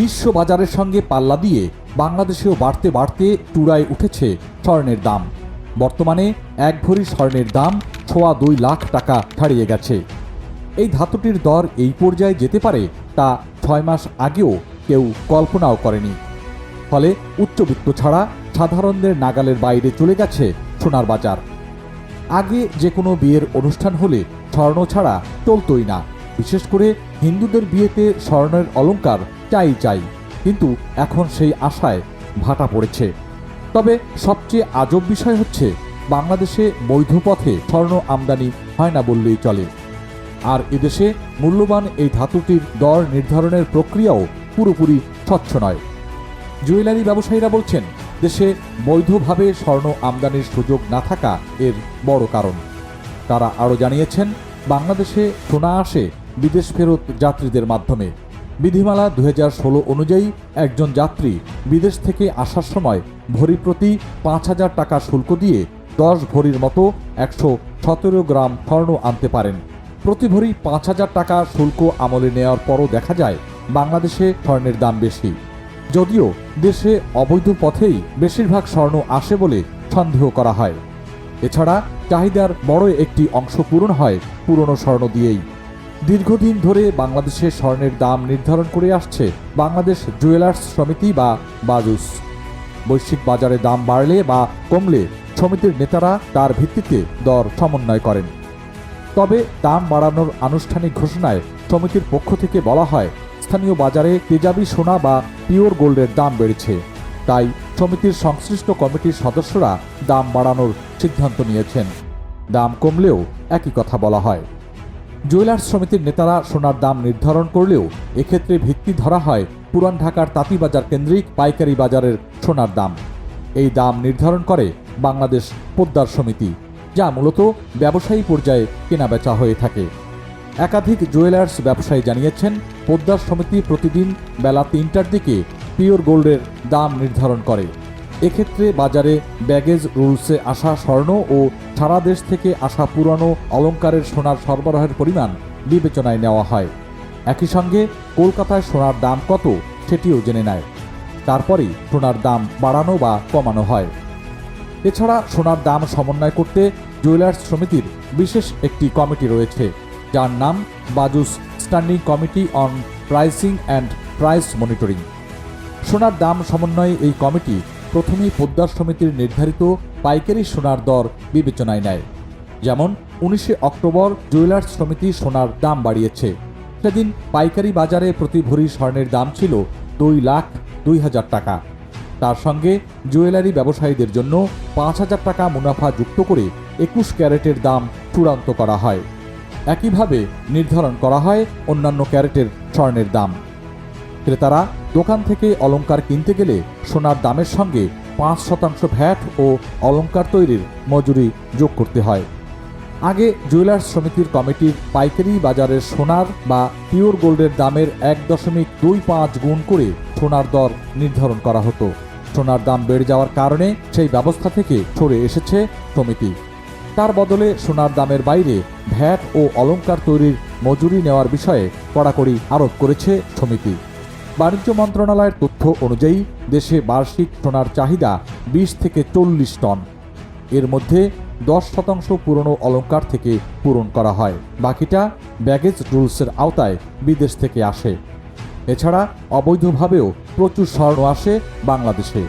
বিশ্ব বাজারের সঙ্গে পাল্লা দিয়ে বাংলাদেশেও বাড়তে বাড়তে চূড়ায় উঠেছে স্বর্ণের দাম। বর্তমানে এক ভরি স্বর্ণের দাম ছোয়া দুই লাখ টাকা ছাড়িয়ে গেছে। এই ধাতুটির দর এই পর্যায়ে যেতে পারে তা ছয় মাস আগেও কেউ কল্পনাও করেনি। ফলে উচ্চবিত্ত ছাড়া সাধারণদের নাগালের বাইরে চলে গেছে সোনার বাজার। আগে যে কোনো বিয়ের অনুষ্ঠান হলে স্বর্ণ ছাড়া চলতই না। বিশেষ করে হিন্দুদের বিয়েতে স্বর্ণের অলংকার চাই চাই, কিন্তু এখন সেই আশায় ভাটা পড়েছে। তবে সবচেয়ে আজব বিষয় হচ্ছে, বাংলাদেশে বৈধ পথে স্বর্ণ আমদানি হয় না বললেই চলে। আর এদেশে মূল্যবান এই ধাতুটির দর নির্ধারণের প্রক্রিয়াও পুরোপুরি স্বচ্ছ নয়। জুয়েলারি ব্যবসায়ীরা বলছেন, দেশে বৈধভাবে স্বর্ণ আমদানির সুযোগ না থাকা এর বড় কারণ। তারা আরও জানিয়েছেন, বাংলাদেশে সোনা আসে বিদেশ ফেরত যাত্রীদের মাধ্যমে। বিধিমালা দু হাজার ষোলো অনুযায়ী একজন যাত্রী বিদেশ থেকে আসার সময় ভরি প্রতি পাঁচ হাজার টাকা শুল্ক দিয়ে দশ ভরির মতো একশো সতেরো গ্রাম স্বর্ণ আনতে পারেন। প্রতি ভরি পাঁচ হাজার টাকা শুল্ক আমলে নেওয়ার পরও দেখা যায় বাংলাদেশে স্বর্ণের দাম বেশি। যদিও দেশে অবৈধ পথেই বেশিরভাগ স্বর্ণ আসে বলে সন্দেহ করা হয়। এছাড়া চাহিদার বড় একটি অংশ পূরণ হয় পুরনো স্বর্ণ দিয়েই। দীর্ঘদিন ধরে বাংলাদেশে স্বর্ণের দাম নির্ধারণ করে আসছে বাংলাদেশ জুয়েলার্স সমিতি বা বাজুস। বৈশ্বিক বাজারে দাম বাড়লে বা কমলে সমিতির নেতারা তার ভিত্তিতে দর সমন্বয় করেন। তবে দাম বাড়ানোর আনুষ্ঠানিক ঘোষণায় সমিতির পক্ষ থেকে বলা হয়, স্থানীয় বাজারে তেজাবি সোনা বা পিওর গোল্ডের দাম বেড়েছে। তাই সমিতির সংশ্লিষ্ট কমিটির সদস্যরা দাম বাড়ানোর সিদ্ধান্ত নিয়েছেন। দাম কমলেও একই কথা বলা হয়। জুয়েলার্স সমিতির নেতারা সোনার দাম নির্ধারণ করলেও এক্ষেত্রে ভিত্তি ধরা হয় পুরান ঢাকার তাঁতিবাজার কেন্দ্রিক পাইকারি বাজারের সোনার দাম। এই দাম নির্ধারণ করে বাংলাদেশ পোদ্দার সমিতি, যা মূলত ব্যবসায়ী পর্যায়ে কেনাবেচা হয়ে থাকে। একাধিক জুয়েলার্স ব্যবসায়ী জানিয়েছেন, পোদ্দার সমিতি প্রতিদিন বেলা তিনটার দিকে পিওর গোল্ডের দাম নির্ধারণ করে। এক্ষেত্রে বাজারে ব্যাগেজ রুলসে আসা স্বর্ণ ও সারা দেশ থেকে আসা পুরনো অলংকারের সোনার সরবরাহের পরিমাণ বিবেচনায় নেওয়া হয়। একই সঙ্গে কলকাতায় সোনার দাম কত সেটিও জেনে নেয়। তারপরেই সোনার দাম বাড়ানো বা কমানো হয়। এছাড়া সোনার দাম সমন্বয় করতে জুয়েলার্স সমিতির বিশেষ একটি কমিটি রয়েছে, যার নাম Bajus standing committee on pricing and price monitoring. সোনার দাম সমন্বয়ে এই কমিটি প্রথমেই পোদ্দার সমিতির নির্ধারিত পাইকারি সোনার দর বিবেচনায় নেয়। যেমন, উনিশে অক্টোবর জুয়েলার্স সমিতি সোনার দাম বাড়িয়েছে। সেদিন পাইকারি বাজারে প্রতি ভরি স্বর্ণের দাম ছিল দুই লাখ দুই হাজার টাকা। তার সঙ্গে জুয়েলারি ব্যবসায়ীদের জন্য পাঁচ হাজার টাকা মুনাফা যুক্ত করে একুশ ক্যারেটের দাম চূড়ান্ত করা হয়। একইভাবে নির্ধারণ করা হয় অন্যান্য ক্যারেটের স্বর্ণের দাম। ক্রেতারা দোকান থেকে অলংকার কিনতে গেলে সোনার দামের সঙ্গে পাঁচ শতাংশ ভ্যাট ও অলংকার তৈরির মজুরি যোগ করতে হয়। আগে জুয়েলার্স সমিতির কমিটির পাইকারি বাজারের সোনার বা পিওর গোল্ডের দামের এক দশমিক দুই পাঁচ গুণ করে সোনার দর নির্ধারণ করা হতো। সোনার দাম বেড়ে যাওয়ার কারণে সেই ব্যবস্থা থেকে সরে এসেছে সমিতি। তার বদলে সোনার দামের বাইরে ভ্যাট ও অলংকার তৈরির মজুরি নেওয়ার বিষয়ে কড়াকড়ি আরোপ করেছে সমিতি। বাণিজ্য মন্ত্রণালয়ের তথ্য অনুযায়ী, দেশে বার্ষিক সোনার চাহিদা বিশ থেকে চল্লিশ টন। এর মধ্যে দশ শতাংশ পুরনো অলঙ্কার থেকে পূরণ করা হয়, বাকিটা ব্যাগেজ রুলসের আওতায় বিদেশ থেকে আসে। এছাড়া অবৈধভাবেও প্রচুর স্বর্ণ আসে বাংলাদেশে।